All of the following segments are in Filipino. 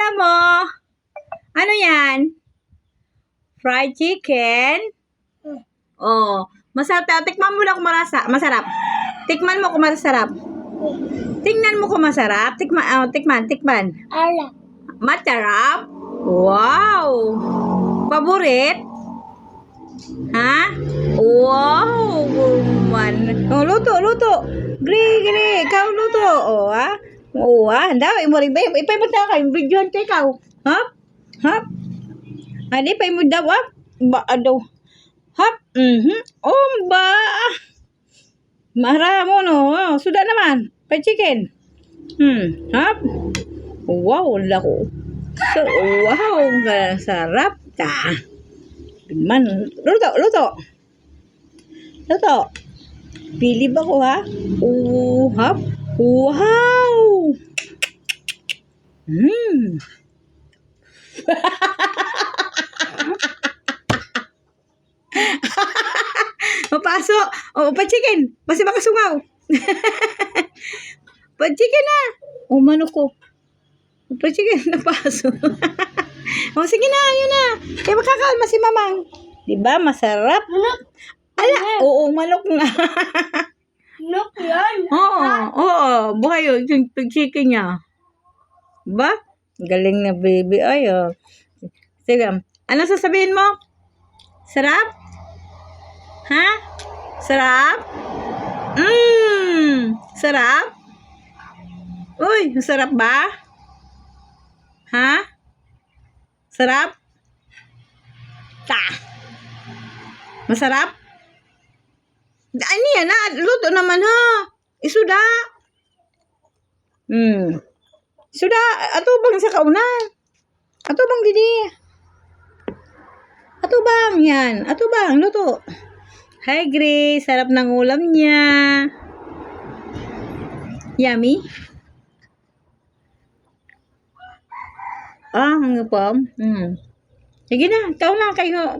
alam mo? Ano yan? Fried chicken? Oh, masarap. tayo. Tikman mo lang kung marasa, masarap. Tikman mo kung masarap. Tingnan mo kung masarap. Tikman, oh, tikman, tikman. Ala. Masarap? Wow! Paborit? Ha? Wow! Man. Oh, luto, luto. Gri, gri. Ikaw luto. Oh, ha? Oo, ha? Handa, imo rin ba? Ipay mo daw kayo. Video ka ikaw. Hap? Hap? Adi, pay mo daw, ha? Ba, ado. Hap? Mhm. Oh, ba? Mahara mo, no? Oh, naman. Pay chicken. Hmm. Hap? Wow, lako. So, wow, ang sarap ta. Man, luto, luto. Luto. Pili ba ko ha? Uhap. Wow! Hmm. Mapaso. O, pa chicken. Basi baka sungaw. pa chicken na. O, manok ko. Pa chicken, napaso. o, sige na, yun na. Kaya makakalma si mamang. Diba, masarap. Ano? Ala, oo, manok nga. Ano yan? oo, oo, buhay yun, yung chicken niya. Ba? Galing na baby. Ay, oh. Sige, ano sasabihin mo? Sarap? Ha? Sarap? Mmm, sarap? Uy, sarap ba? Ha? Sarap? Ta. Masarap? Ano yan na? Luto naman ha. Isuda. Hmm. Suda. Ato bang sa kauna? Ato bang didi? Ato bang yan? Ato bang? Luto. Hi Grace. Sarap ng ulam niya. Yummy? Ah, ang pam. Hmm. Sige na, ikaw na kayo.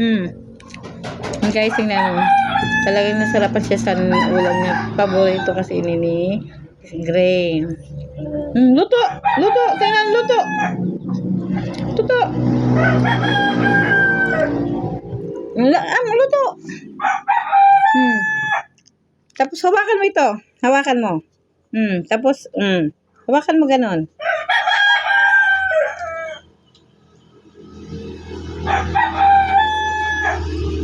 Hmm. Guys, tingnan mo. Talagang nasarapan siya sa ulam niya. Paborito kasi ini ni Gray. Hmm, luto! Luto! Tingnan, luto! Luto! La, ah, luto! Hmm. Tapos hawakan mo ito. Hawakan mo. Hmm. Tapos, hmm. Hawakan mo ganon.